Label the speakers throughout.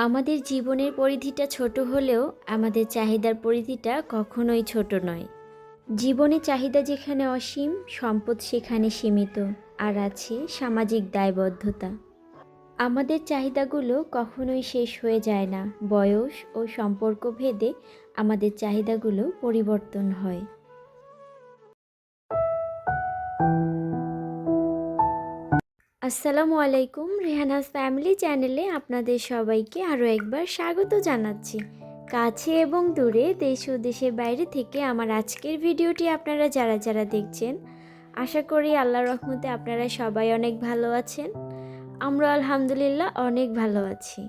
Speaker 1: আমাদের জীবনের পরিধিটা ছোট হলেও আমাদের চাহিদার পরিধিটা কখনোই ছোট নয়। জীবনে চাহিদা যেখানে অসীম, সম্পদ সেখানে সীমিত, আর আছে সামাজিক দায়বদ্ধতা। আমাদের চাহিদাগুলো কখনোই শেষ হয়ে যায় না। বয়স ও সম্পর্ক ভেদে আমাদের চাহিদাগুলো পরিবর্তন হয়। আসসালামু আলাইকুম রেহানাস ফ্যামিলি চ্যানেলে আপনাদের সবাইকে আরও একবার স্বাগত জানাচ্ছি। কাছে এবং দূরে দেশ ও দেশের বাইরে থেকে আমার আজকের ভিডিওটি আপনারা যারা যারা দেখছেন, আশা করি আল্লাহ রহমতে আপনারা সবাই অনেক ভালো আছেন। আমরা আলহামদুলিল্লাহ অনেক ভালো আছি।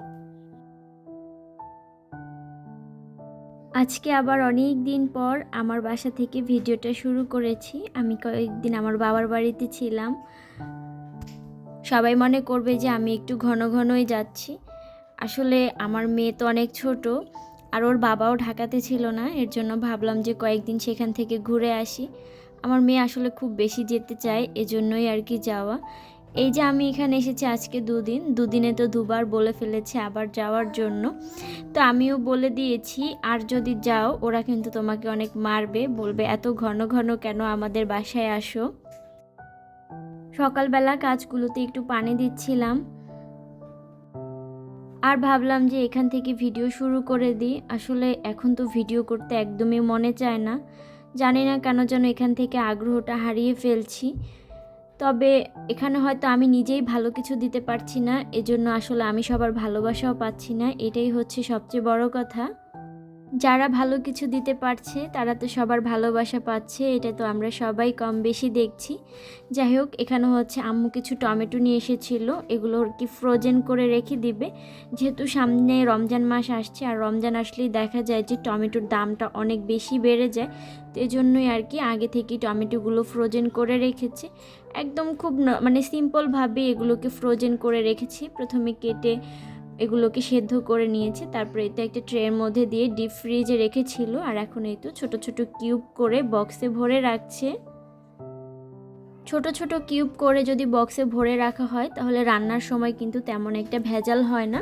Speaker 1: আজকে আবার অনেক দিন পর আমার বাসা থেকে ভিডিওটা শুরু করেছি। আমি কয়েকদিন আমার বাবার বাড়িতে ছিলাম। সবাই মনে করবে যে আমি একটু ঘন ঘনই যাচ্ছি। আসলে আমার মেয়ে তো অনেক ছোট, আর ওর বাবাও ঢাকাতে ছিল না, এর জন্য ভাবলাম যে কয়েকদিন সেখান থেকে ঘুরে আসি। আমার মেয়ে আসলে খুব বেশি যেতে চায়, এজন্যই আর কি যাওয়া। এই যে আমি এখানে এসেছি আজকে দুদিন, দুদিনে তো দুবার বলে ফেলেছে আবার যাওয়ার জন্য। তো আমিও বলে দিয়েছি, আর যদি যাও, ওরা কিন্তু তোমাকে অনেক মারবে, বলবে, এত ঘন ঘন কেন আমাদের বাসায় আসো? সকালবেলা কাজগুলোতে একটু পানি দিচ্ছিলাম। আর ভাবলাম যে এখান থেকে ভিডিও শুরু করে দিই। আসলে এখন তো ভিডিও করতে একদমই মনে চায় না। জানি না কেন যেন এখান থেকে আগ্রহটা হারিয়ে ফেলছি। তবে এখানে হয়তো আমি নিজেই ভালো কিছু দিতে পারছি না। এজন্য আসলে আমি সবার ভালোবাসাও পাচ্ছি না। এটাই হচ্ছে সবচেয়ে বড় কথা। যারা ভালো কিছু দিতে পারছে, তারা তো সবার ভালোবাসা পাচ্ছে, এটা তো আমরা সবাই কম বেশি দেখছি। যাই হোক, এখানে হচ্ছে আম্মু কিছু টমেটো নিয়ে এসেছিল, এগুলো আর কি ফ্রোজেন করে রেখে দিবে। যেহেতু সামনে রমজান মাস আসছে, আর রমজান আসলেই দেখা যায় যে টমেটোর দামটা অনেক বেশি বেড়ে যায়, তো এই জন্যই আর কি আগে থেকেই টমেটোগুলো ফ্রোজেন করে রেখেছে। একদম খুব মানে সিম্পলভাবে এগুলোকে ফ্রোজেন করে রেখেছি, প্রথমে কেটে এগুলোকে সেদ্ধ করে নিয়েছে। তারপরে এটা একটা ট্রের মধ্যে দিয়ে ডিপ ফ্রিজে রেখেছিল। আর এখন এই তো ছোটো ছোটো কিউব করে বক্সে ভরে রাখছে। ছোট ছোট কিউব করে যদি বক্সে ভরে রাখা হয়, তাহলে রান্নার সময় কিন্তু তেমন একটা ভেজাল হয় না।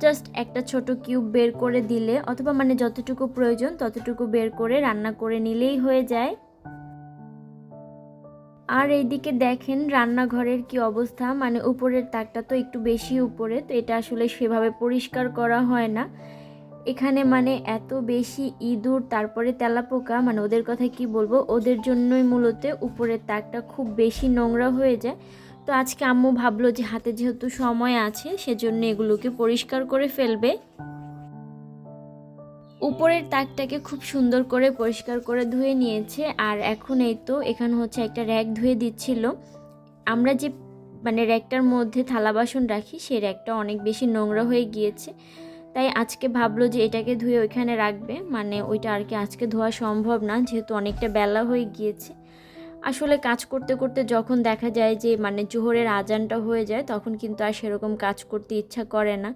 Speaker 1: জাস্ট একটা ছোট কিউব বের করে দিলে, অথবা মানে যতটুকু প্রয়োজন ততটুকু বের করে রান্না করে নিলেই হয়ে যায়। আর এইদিকে দেখেন রান্নাঘরের কি অবস্থা। মানে উপরের তাকটা তো একটু বেশি উপরে, তো এটা আসলে সেভাবে পরিষ্কার করা হয় না। এখানে মানে এত বেশি ইঁদুর, তারপরে তেলাপোকা মানে ওদের কথা কি বলব? ওদের জন্যই মূলত উপরের তাকটা খুব বেশি নোংরা হয়ে যায়। তো আজকে আম্মু ভাবলো যে হাতে যেহেতু সময় আছে, সেজন্য এগুলোকে পরিষ্কার করে ফেলবে। উপরের তাকটাকে খুব সুন্দর করে পরিষ্কার করে ধুয়ে নিয়েছে, আর এখন এই তো এখানে হচ্ছে একটা র্যাক ধুয়ে দিচ্ছিল। আমরা যে মানে র্যাকটার মধ্যে থালা বাসন রাখি সেই র্যাকটা অনেক বেশি নোংরা হয়ে গিয়েছে। তাই আজকে ভাবলো যে এটাকে ধুয়ে ওইখানে রাখবে মানে ওইটা আর কি আজকে ধোয়া সম্ভব না, যেহেতু অনেকটা বেলা হয়ে গিয়েছে। আসলে কাজ করতে করতে যখন দেখা যায় যে মানে জোহরের আজানটা হয়ে যায়, তখন কিন্তু আর সেরকম কাজ করতে ইচ্ছা করে না।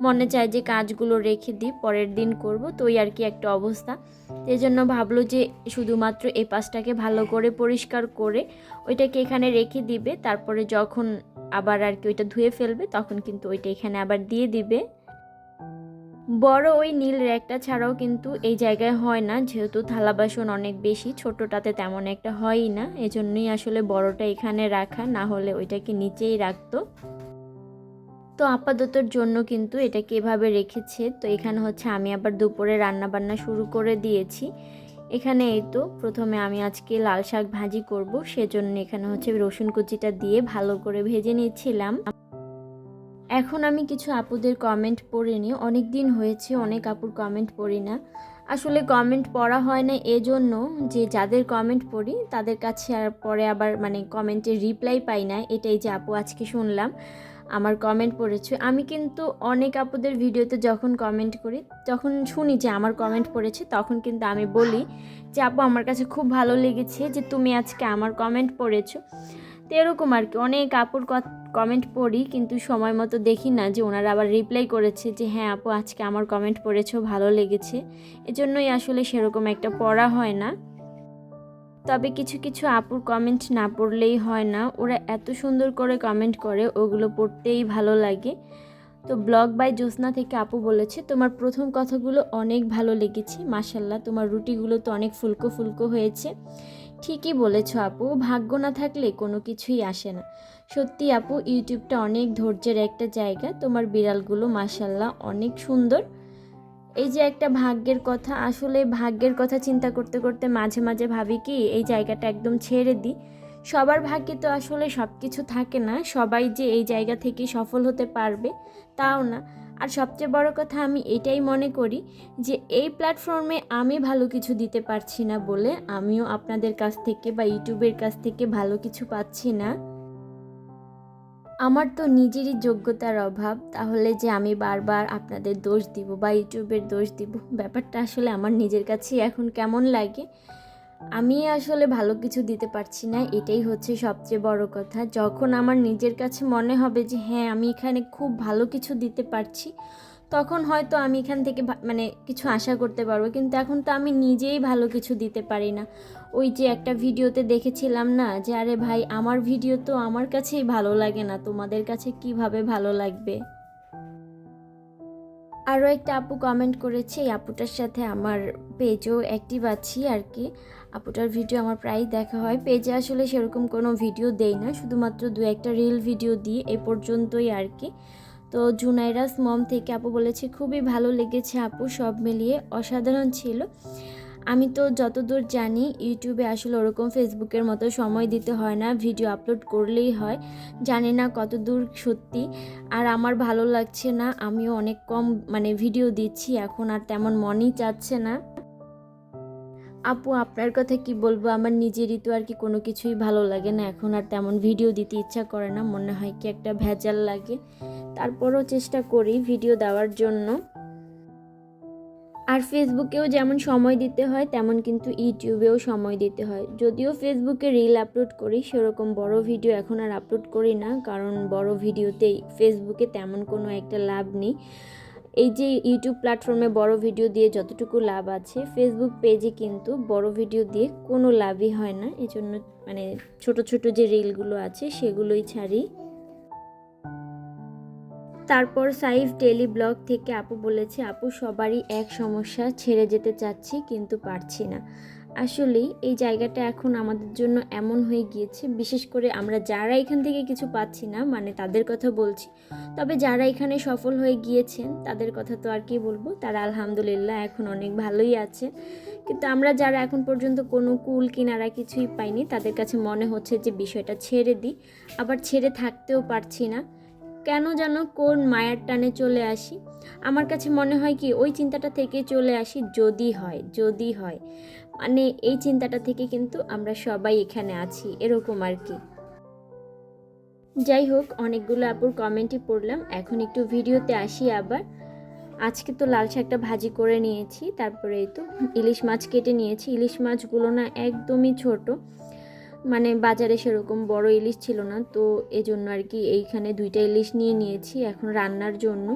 Speaker 1: মনে চায় যে কাজগুলো রেখে দিই, পরের দিন করব, তো আর কি একটা অবস্থা। এই জন্য ভাবলো যে শুধুমাত্র এই পাশটাকে ভালো করে পরিষ্কার করে ওইটাকে এখানে রেখে দিবে, তারপরে যখন আবার আর কি ওইটা ধুয়ে ফেলবে, তখন কিন্তু ওইটা এখানে আবার দিয়ে দিবে। বড় ওই নীল র্যাকটা ছাড়াও কিন্তু এই জায়গায় হয় না, যেহেতু থালা বাসন অনেক বেশি, ছোটোটাতে তেমন একটা হয়ই না। এজন্যই আসলে বড়টা এখানে রাখা, না হলে ওইটাকে নিচেই রাখতো। তো আপাততর জন্য কিন্তু এটাকে এভাবে রেখেছে। তো এখানে হচ্ছে আমি আবার দুপুরে রান্না বান্না শুরু করে দিয়েছি। এখানে এই তো প্রথমে আমি আজকে লাল শাক ভাজি করব। সেজন্য এখানে হচ্ছে রসুন কুচিটা দিয়ে ভালো করে ভেজে নিয়েছিলাম এখন আমি কিছু আপুদের কমেন্ট পড়িনি অনেক দিন হয়েছে, অনেক আপুর কমেন্ট পড়ি না। আসলে কমেন্ট পড়া হয় না এজন্য যে যাদের কমেন্ট পড়ি, তাদের কাছে আর পরে আবার মানে কমেন্টের রিপ্লাই পাই না। এটাই যে আপু আজকে শুনলাম। আমার কমেন্ট পড়েছে। আমি কিন্তু অনেক আপুদের ভিডিওতে যখন কমেন্ট করি যখন শুনি যে আমার কমেন্ট পড়েছে, তখন কিন্তু আমি বলি যে, আপু, আমার কাছে খুব ভালো লেগেছে যে তুমি আজকে আমার কমেন্ট পড়েছো। তো এরকম আর কি। অনেক আপুর কমেন্ট পড়ি, কিন্তু সময় মতো দেখি না যে ওনারা আবার রিপ্লাই করেছে যে হ্যাঁ আপু, আজকে আমার কমেন্ট পড়েছো, ভালো লেগেছে। এজন্যই আসলে সেরকম একটা পড়া হয় না। তবে কিছু কিছু আপুর কমেন্ট না পড়লেই হয় না। ওরা এত সুন্দর করে কমেন্ট করে, ওগুলো পড়তেই ভালো লাগে। তো ব্লগ বাই জ্যোৎস্না থেকে আপু বলেছে, তোমার প্রথম কথাগুলো অনেক ভালো লেগেছে। মাসাল্লাহ তোমার রুটিগুলো তো অনেক ফুলকো ফুলকো হয়েছে। ঠিকই বলেছ আপু, ভাগ্য না থাকলে কোনো কিছুই আসে না। সত্যি আপু ইউটিউবটা অনেক ধৈর্যের একটা জায়গা। তোমার বিড়ালগুলো মাসাল্লাহ অনেক সুন্দর। এই যে একটা ভাগ্যের কথা, আসলে ভাগ্যের কথা চিন্তা করতে করতে মাঝে মাঝে ভাবি কি, এই জায়গাটা একদম ছেড়ে দিই। সবার ভাগ্যে তো আসলে সব কিছু থাকে না, সবাই যে এই জায়গা থেকে সফল হতে পারবে তাও না। আর সবচেয়ে বড় কথা আমি এটাই মনে করি যে, এই প্ল্যাটফর্মে আমি ভালো কিছু দিতে পারছি না বলে আমিও আপনাদের কাছ থেকে বা ইউটিউবের কাছ থেকে ভালো কিছু পাচ্ছি না। আমার তো নিজেরই যোগ্যতার অভাব। তাহলে যে আমি বারবার আপনাদের দোষ দিব বা ইউটিউবের দোষ দিব, ব্যাপারটা আসলে আমার নিজের কাছেই এখন কেমন লাগে? আমি আসলে ভালো কিছু দিতে পারছি না, এটাই হচ্ছে সবচেয়ে বড় কথা। যখন আমার নিজের কাছে মনে হবে যে হ্যাঁ আমি এখানে খুব ভালো কিছু দিতে পারছি তখন হয়তো আমি এখান থেকে মানে কিছু আশা করতে পারব, কিন্তু এখন তো আমি নিজেই ভালো কিছু দিতে পারি না। ওই যে একটা ভিডিওতে দেখেছিলাম না যে, আরে ভাই, আমার ভিডিও তো আমার কাছেই ভালো লাগে না, তোমাদের কাছে কীভাবে ভালো লাগবে? আরও একটা আপু কমেন্ট করেছে, এই আপুটার সাথে আমার পেজও অ্যাক্টিভ আছি আর কি। আপুটার ভিডিও আমার প্রায়ই দেখা হয়। পেজে আসলে সেরকম কোনো ভিডিও দেই না, শুধুমাত্র দু একটা রিল ভিডিও দিই, এ পর্যন্তই আর কি। তো জুনাইরাস মম থেকে আপু বলেছে, খুবই ভালো লেগেছে আপু, সব মিলিয়ে অসাধারণ ছিল। আমি তো যতদূর জানি, ইউটিউবে আসলে ওরকম ফেসবুকের মতো সময় দিতে হয় না, ভিডিও আপলোড করলেই হয়। জানি না কতদূর সত্যি। আর আমার ভালো লাগছে না, আমিও অনেক কম মানে ভিডিও দিচ্ছি, এখন আর তেমন মনই চাচ্ছে না। আপু, আপনার কথা কি বলব? আমার নিজেরই তো আর কি কোনো কিছুই ভালো লাগে না। এখন আর তেমন ভিডিও দিতে ইচ্ছা করে না। মনে হয় কি একটা ভেজাল লাগে। তারপরও চেষ্টা করি ভিডিও দেওয়ার জন্য। আর ফেসবুকেও যেমন সময় দিতে হয়, তেমন কিন্তু ইউটিউবেও সময় দিতে হয়। যদিও ফেসবুকে রিল আপলোড করি, সেরকম বড় ভিডিও এখন আর আপলোড করি না। কারণ বড় ভিডিওতেই ফেসবুকে তেমন কোনো একটা লাভ নেই। এই যে ইউটিউব প্ল্যাটফর্মে বড় ভিডিও দিয়ে যতটুকু লাভ আছে ফেসবুক পেজে কিন্তু বড় ভিডিও দিয়ে কোনো লাভই হয় না। এই জন্য মানে ছোট ছোট যে রিলগুলো আছে, সেগুলোই ছাড়ি। তারপর সাইফ ডেলি ব্লগ থেকে আপু বলেছে, আপু, সবারই এক সমস্যা, ছেড়ে যেতে চাচ্ছি, কিন্তু পারছি না। আসলেই এই জায়গাটা এখন আমাদের জন্য এমন হয়ে গিয়েছে, বিশেষ করে আমরা যারা এখান থেকে কিছু পাচ্ছি না মানে তাদের কথা বলছি। তবে যারা এখানে সফল হয়ে গিয়েছেন, তাদের কথা তো আর কি বলব, তারা আলহামদুলিল্লাহ এখন অনেক ভালোই আছে কিন্তু আমরা যারা এখন পর্যন্ত কোনো কুল কিনারা কিছুই পাইনি, তাদের কাছে মনে হচ্ছে যে বিষয়টা ছেড়ে দিই। আবার ছেড়ে থাকতেও পারছি না। কেন যেন কোন মায়ার টানে চলে আসি। আমার কাছে মনে হয় কি, ওই চিন্তাটা থেকে চলে আসি যদি হয় যদি হয়। মানে এই চিন্তাটা থেকে কিন্তু আমরা সবাই এখানে আছি, এরকম আর কি। যাই হোক, অনেকগুলো আপুর কমেন্টই পড়লাম। এখন একটু ভিডিওতে আসি আবার। আজকে তো লাল শাকটা ভাজি করে নিয়েছি, তারপরে তো ইলিশ মাছ কেটে নিয়েছি। ইলিশ মাছগুলো না একদমই ছোট। মানে বাজারে সেরকম বড় ইলিশ ছিল না, তো এজন্য আর কি এইখানে দুইটা ইলিশ নিয়ে নিয়েছি এখন রান্নার জন্য।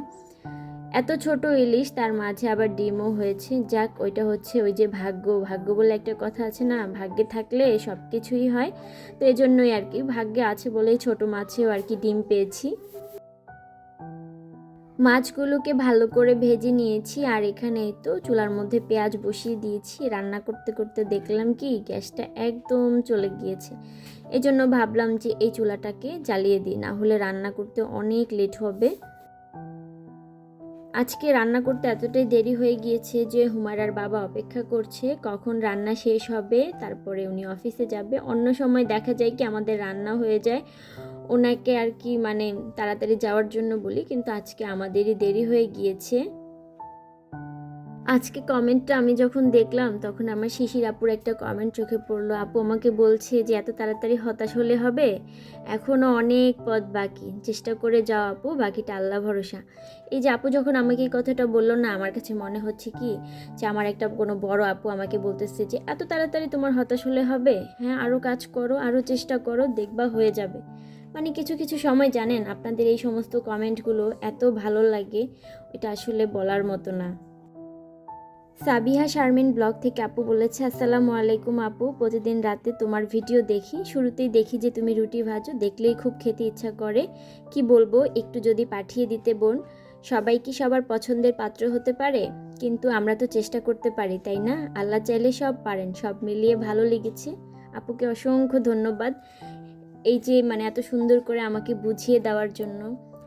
Speaker 1: এত ছোট ইলিশ, তার মাঝে আবার ডিমও হয়েছে। যাক, ওইটা হচ্ছে ওই যে ভাগ্য। ভাগ্য বলে একটা কথা আছে না? ভাগ্যে থাকলে সব কিছুই হয়। তো এজন্যই আর কি, ভাগ্যে আছে বলেই ছোট মাছেও আর কি ডিম পেয়েছি। মাছগুলোকে ভালো করে ভেজে নিয়েছি, আর এখানে তো চুলার মধ্যে পেঁয়াজ বসিয়ে দিয়েছি। রান্না করতে করতে দেখলাম কি, গ্যাসটা একদম চলে গিয়েছে। এজন্য ভাবলাম যে এই চুলাটাকে জ্বালিয়ে দিই, না হলে রান্না করতে অনেক লেট হবে। আজকে রান্না করতে এতটাই দেরি হয়ে গিয়েছে যে হুমারার বাবা অপেক্ষা করছে, কখন রান্না শেষ হবে, তারপরে উনি অফিসে যাবে। অন্য সময় দেখা যায় কি আমাদের রান্না হয়ে যায়। ওনাকে আর কি মানে তাড়াতাড়ি যাওয়ার জন্য বলি, কিন্তু আজকে আমাদেরই দেরি হয়ে গিয়েছে। আজকে কমেন্টটা আমি যখন দেখলাম, তখন আমার শিশির আপুর একটা কমেন্ট চোখে পড়ল। আপু আমাকে বলছে যে, এত তাড়াতাড়ি হতাশ হলে হবে? এখনও অনেক পথ বাকি। চেষ্টা করে যাও আপু, বাকিটা আল্লাহ ভরসা। এই যে আপু যখন আমাকে এই কথাটা বলল না, আমার কাছে মনে হচ্ছে কি? যে আমার একটা কোনো বড় আপু আমাকে বলতেছে যে, এত তাড়াতাড়ি তোমার হতাশ হলে হবে? হ্যাঁ আরও কাজ করো আরও চেষ্টা করো, দেখবা হয়ে যাবে। মানে কিছু কিছু সময় জানেন, আপনাদের এই সমস্ত কমেন্টগুলো এত ভালো লাগে এটা আসলে বলার মতো না। সাবিহা শারমিন ব্লগ থেকে আপু বলেছে, আসসালামু আলাইকুম আপু। প্রতিদিন রাতে তোমার ভিডিও দেখি। শুরুতেই দেখি যে তুমি রুটি ভাজো, দেখলেই খুব খেতে ইচ্ছা করে। কি বলব, একটু যদি পাঠিয়ে দিতে বোন, সবাই কি সবার পছন্দের পাত্র হতে পারে? কিন্তু আমরা তো চেষ্টা করতে পারি, তাই না? আল্লাহ চাইলে সব পারেন, সব মিলিয়ে ভালো লেগেছে। আপুকে অসংখ্য ধন্যবাদ এই যে মানে এত সুন্দর করে আমাকে বুঝিয়ে দেওয়ার জন্য।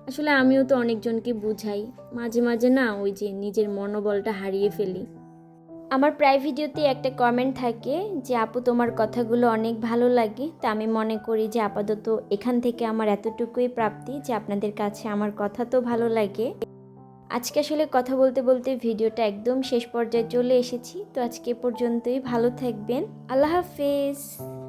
Speaker 1: আসলে আমিও তো অনেকজনকে বুঝাই। মাঝে মাঝে না ওই যে নিজের মনোবলটা হারিয়ে ফেলি। আমার প্রায় ভিডিওতে একটা কমেন্ট থাকে যে, আপু, তোমার কথাগুলো অনেক ভালো লাগে। তা আমি মনে করি যে, আপাতত এখান থেকে আমার এতটুকুই প্রাপ্তি যে, আপনাদের কাছে আমার কথা তো ভালো লাগে। আজকে আসলে কথা বলতে বলতে ভিডিওটা একদম শেষ পর্যায়ে চলে এসেছি। তো আজকে পর্যন্তই। ভালো থাকবেন। আল্লাহ হাফেজ।